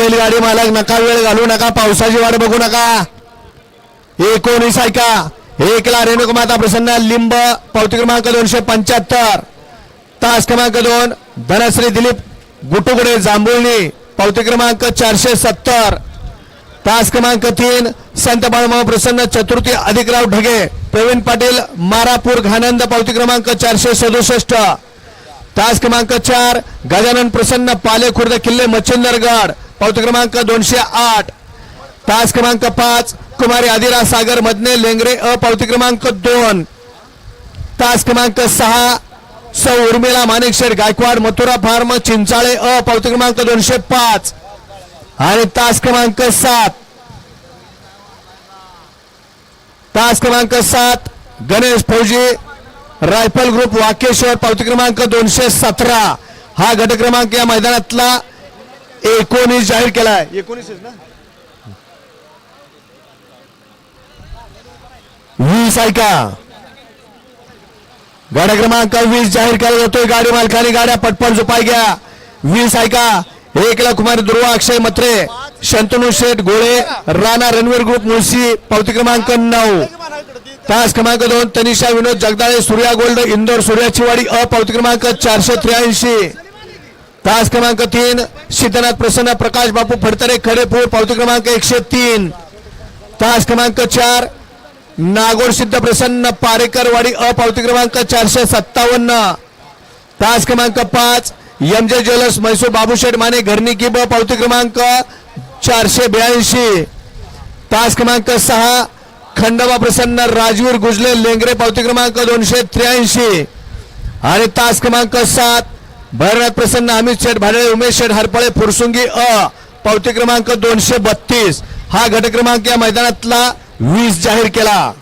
बैलगाडी मालक नका वेळ घालू नका पावसाची वाट बघू नका. एकोणीस ऐका एकला रेणुकुमाता प्रसन्न लिंब पावती क्रमांक दोनशे पंच्याहत्तर. तास क्रमांक दोन धनश्री दिलीप गुटुगडे जांभुळणी पावती क्रमांक चारशे सत्तर. तास क्रमांक तीन संत बाळमाव प्रसन्न चतुर्थी अधिकराव ढगे प्रवीण पाटील मारापूर घानंद पावती क्रमांक चारशे सदुसष्ट. तास क्रमांक चार गजानन प्रसन्न पाले खुर्द किल्ले मच्छिंदरगड. पावती क्रमांक दोनशे आठ. तास क्रमांक पाच कुमारी आदिरा सागर मधने लेंगरे अ पावती क्रमांक दोन. तास क्रमांक सहा सौ उर्मिला माणिकशेठ गायकवाड मथुरा फार्म चिंचाळे अ पावती क्रमांक दोनशे पाच. आणि तास क्रमांक सात. तास क्रमांक सात गणेश फौजी रायफल ग्रुप वाकेश्वर पावती क्रमांक दोनशे सतरा. हा गट क्रमांक या मैदानातला एकोणीस जाहीर केलाय. एकोणीस ना? वीस ऐका. गाड्या क्रमांक वीस जाहीर केला जातोय. गाडी मालकाने गाड्या पटपट झुपाय घ्या. वीस ऐका. एकला कुमारी दुर्वा अक्षय मत्रे शंतनू शेठ गोळे राणा रणवीर ग्रुप मुळशी पावती क्रमांक नऊ. तास क्रमांक दोन तनिषा विनोद जगदाळे सूर्या गोल्ड इंदोर सूर्याची वाडी अ पावती क्रमांक चारशे त्र्याऐंशी. तास क्रमांक तीन सिद्धनाथ प्रसन्न प्रकाश बापू फडतरे खडेपूर पावती क्रमांक एकशे तीन. तास क्रमांक चार नागोड सिद्ध प्रसन्न पारेकरवाडी अ पावती क्रमांक चारशे सत्तावन्न. तास क्रमांक पाच M J jewellers Mysore Babusheth Mane घरनिकी ब पावती क्रमांक चारशे ब्याऐंशी. तास क्रमांक सहा खंडोबा प्रसन्न राजवीर गुजले लेंगरे पावती क्रमांक दोनशे त्र्याऐंशी. आणि तास क्रमांक सात भैरनाथ प्रसन्न अमित शेठ भाडळे उमेश शेठ हरपळे फुरसुंगी अ पावती क्रमांक दोनशे बत्तीस. हा गट क्रमांक या मैदानातला वीस जाहीर केला.